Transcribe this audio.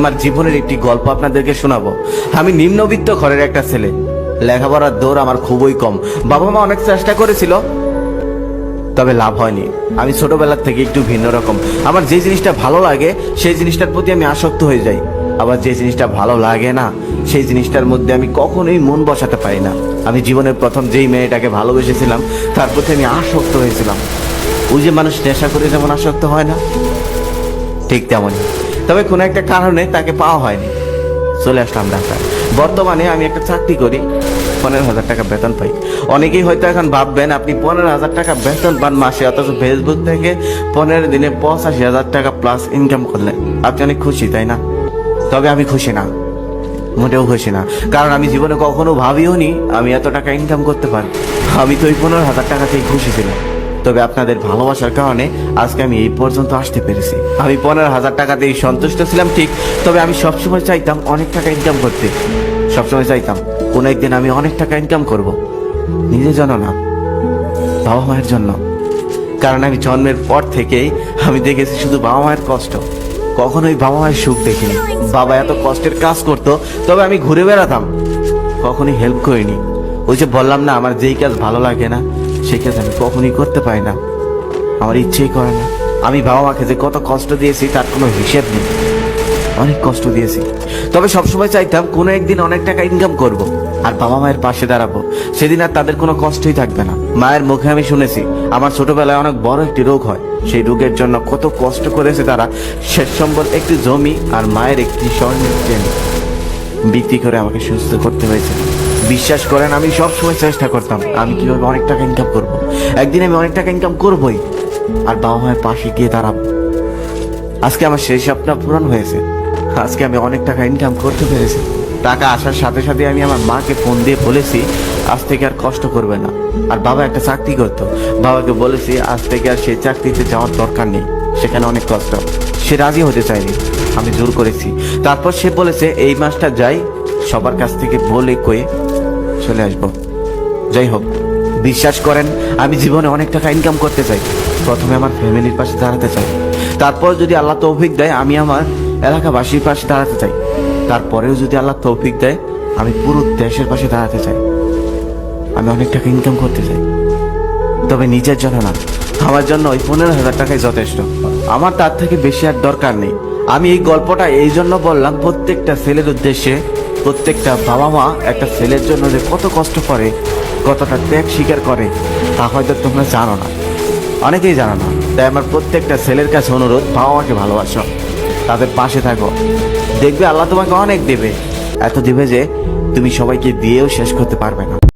আমার জীবনের একটি গল্প আপনাদেরকে শোনাবো। আমি নিম্নবিত্ত ঘরের একটা ছেলে। লেখাপড়ার দৌড় আমার খুবই কম। বাবা মা অনেক চেষ্টা করেছিল, তবে লাভ হয়নি। আমি ছোটবেলার থেকে একটু ভিন্ন রকম। আমার যে জিনিসটা ভালো লাগে, সেই জিনিসটার প্রতি আমি আসক্ত হয়ে যাই। আবার যে জিনিসটা ভালো লাগে না, সেই জিনিসটার মধ্যে আমি কখনোই মন বসাতে পারি না। আমি জীবনের প্রথম যেই মেয়েটাকে ভালোবেসেছিলাম, তার প্রতি আমি আসক্ত হয়েছিলাম। ওই যে মানুষ নেশা করে যেমন আসক্ত হয় না, ঠিক তেমনই। তবে কোনো একটা কারণে তাকে পাওয়া হয়নি। চলে আসলাম ঢাকা বর্তমানে আমি একটা চাকরি করি, পনেরো হাজার টাকা বেতন পাই। অনেকেই হয়তো এখন ভাববেন, আপনি পনেরো হাজার টাকা বেতন পান মাসে, অথচ ফেসবুক থেকে পনেরো দিনে পঁচাশি হাজার টাকা প্লাস ইনকাম করলেন। আপনি অনেক খুশি, তাই না? তবে আমি খুশি না। মোটেও খুশি না। কারণ আমি জীবনে কখনো ভাবিও নি আমি এত টাকা ইনকাম করতে পারি আমি তো ওই পনেরো হাজার টাকাতেই খুশি ছিলাম। তবে আপনাদের ভালোবাসার কারণে আজকে আমি এই পর্যন্ত আসতে পেরেছি। আমি পনেরো হাজার টাকা টাকাতেই সন্তুষ্ট ছিলাম, ঠিক। তবে আমি সবসময় চাইতাম অনেক টাকা ইনকাম করতে। সবসময় চাইতাম, কোনো একদিন আমি অনেক টাকা ইনকাম করব। নিজের জন্য না, বাবা মায়ের জন্য। কারণ আমি জন্মের পর থেকেই আমি দেখেছি শুধু বাবা মায়ের কষ্ট। কখনোই বাবা মায়ের সুখ দেখিনি। বাবা এত কষ্টের কাজ করতো, তবে আমি ঘুরে বেড়াতাম। কখনোই হেল্প করিনি। ওই যে বললাম না, আমার যেই কাজ ভালো লাগে না সেই কাজ আমি কখনোই করতে পারি না। আমার ইচ্ছেই করে না। আমি বাবা মাকে যে কত কষ্ট দিয়েছি, তার কোনো হিসেব নেই। অনেক কষ্ট দিয়েছি। তবে সবসময় চাইতাম কোনো একদিন অনেক টাকা ইনকাম করব আর বাবা মায়ের পাশে দাঁড়াবো। সেদিন আর তাদের কোনো কষ্টই থাকবে না। মায়ের মুখে আমি শুনেছি, আমার ছোটবেলায় অনেক বড় একটি রোগ হয়। সেই রোগের জন্য কত কষ্ট করেছে তারা। শেষ সম্বল একটি জমি আর মায়ের একটি স্বর্ণের চেন। বিক্রি করে আমাকে সুস্থ করতে হয়েছে। বিশ্বাস করেন, আমি সবসময় চেষ্টা করতাম আমি কীভাবে অনেক টাকা ইনকাম করব। একদিন আমি অনেক টাকা ইনকাম করবই। আর বাবা মায়ের পাশে গিয়ে দাঁড়াবো আজকে আমার সেই স্বপ্ন পূরণ হয়েছে। আজকে আমি অনেক টাকা ইনকাম করতে পেরেছি। টাকা আসার সাথে সাথে আমি আমার মাকে ফোন দিয়ে বলেছি, আজ থেকে আর কষ্ট করবে না। আর বাবা একটা চাকরি করতো। বাবাকে বলেছি, আজ থেকে আর সেই চাকরিতে যাওয়ার দরকার নেই। সেখানে অনেক কষ্ট। সে রাজি হতে চায়নি। আমি জোর করেছি। তারপর সে বলেছে, এই মাসটা যাই, সবার কাছ থেকে বলে কয়ে চলে আসব। যাই হোক, বিশ্বাস করেন, আমি জীবনে অনেক টাকা ইনকাম করতে চাই। প্রথমে আমার ফ্যামিলির পাশে দাঁড়াতে চাই। তারপর যদি আল্লাহ তৌফিক দেয়, আমি আমার এলাকাবাসীর পাশে দাঁড়াতে চাই। তারপরেও যদি আল্লাহ তৌফিক দেয়, আমি পুরো দেশের পাশে দাঁড়াতে চাই। আমি অনেক টাকা ইনকাম করতে চাই। তবে নিজের জন্য না, আমার জন্য ওই পনেরো হাজার টাকাই যথেষ্ট। আমার তার থেকে বেশি আর দরকার নেই। আমি এই গল্পটা এই জন্য বললাম, প্রত্যেকটা ছেলের উদ্দেশ্যে প্রত্যেকটা বাবা মা একটা ছেলের জন্য যে কত কষ্ট করে, কতটা ত্যাগ স্বীকার করে, তা হয়তো তোমরা জানো না। অনেকেই জানো না। তাই আমার প্রত্যেকটা ছেলের কাছে অনুরোধ, বাবা মাকে ভালোবাসো। তাদের পাশে থাকো। দেখবে আল্লাহ তোমাকে অনেক দেবে। এত দেবে যে তুমি সবাইকে দিয়েও শেষ করতে পারবে না।